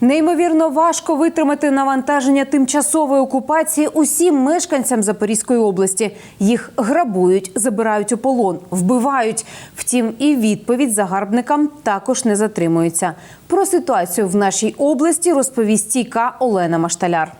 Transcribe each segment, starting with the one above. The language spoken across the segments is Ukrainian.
Неймовірно важко витримати навантаження тимчасової окупації усім мешканцям Запорізької області. Їх грабують, забирають у полон, вбивають. Втім, і відповідь загарбникам також не затримується. Про ситуацію в нашій області розповість стійка Олена Машталяр.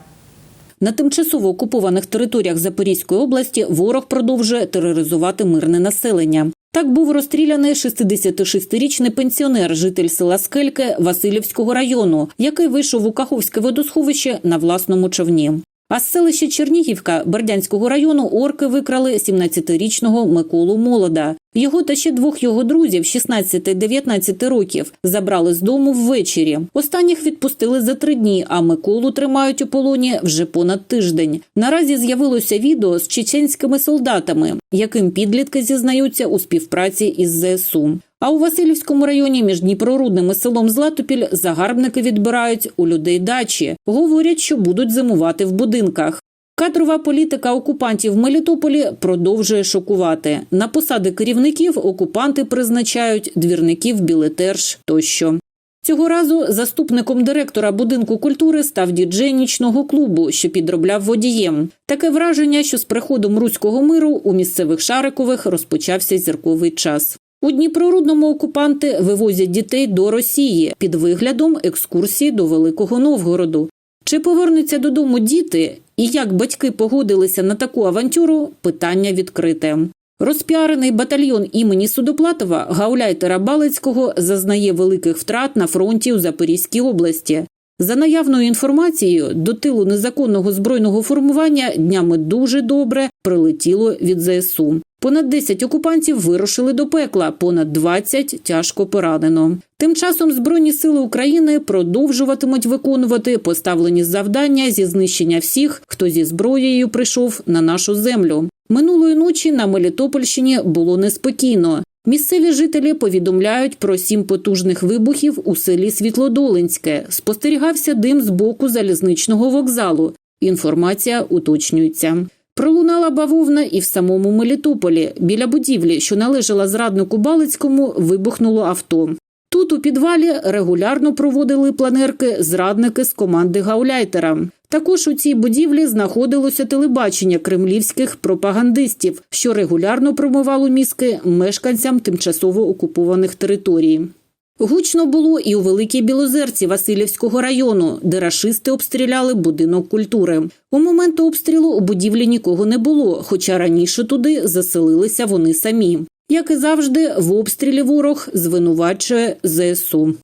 На тимчасово окупованих територіях Запорізької області ворог продовжує тероризувати мирне населення. Так був розстріляний 66-річний пенсіонер, житель села Скельке Васильівського району, який вийшов у Каховське водосховище на власному човні. А з селища Чернігівка Бердянського району орки викрали 17-річного Миколу Молода. Його та ще двох його друзів, 16-19 років, забрали з дому ввечері. Останніх відпустили за три дні, а Миколу тримають у полоні вже понад тиждень. Наразі з'явилося відео з чеченськими солдатами, яким підлітки зізнаються у співпраці із ЗСУ. А у Васильівському районі між Дніпрорудним і селом Златопіль загарбники відбирають у людей дачі. Говорять, що будуть зимувати в будинках. Кадрова політика окупантів в Мелітополі продовжує шокувати. На посади керівників окупанти призначають двірників білетерж тощо. Цього разу заступником директора будинку культури став діджей нічного клубу, що підробляв водієм. Таке враження, що з приходом руського миру у місцевих шарикових розпочався зірковий час. У Дніпрорудному окупанти вивозять дітей до Росії під виглядом екскурсії до Великого Новгороду. Чи повернуться додому діти і як батьки погодилися на таку авантюру? Питання відкрите. Розпіарений батальйон імені Судоплатова Гауляйтера Балицького зазнає великих втрат на фронті у Запорізькій області. За наявною інформацією, до тилу незаконного збройного формування днями дуже добре прилетіло від ЗСУ. Понад 10 окупантів вирушили до пекла, понад 20 тяжко поранено. Тим часом Збройні сили України продовжуватимуть виконувати поставлені завдання зі знищення всіх, хто зі зброєю прийшов на нашу землю. Минулої ночі на Мелітопольщині було неспокійно. Місцеві жителі повідомляють про сім потужних вибухів у селі Світлодолинське. Спостерігався дим з боку залізничного вокзалу. Інформація уточнюється. Пролунала бавовна і в самому Мелітополі. Біля будівлі, що належала зраднику Балицькому, вибухнуло авто. Тут у підвалі регулярно проводили планерки зрадники з команди Гауляйтера. Також у цій будівлі знаходилося телебачення кремлівських пропагандистів, що регулярно промивало мізки мешканцям тимчасово окупованих територій. Гучно було і у Великій Білозерці Васильівського району, де рашисти обстріляли будинок культури. У момент обстрілу у будівлі нікого не було, хоча раніше туди заселилися вони самі. Як і завжди, в обстрілі ворог звинувачує ЗСУ.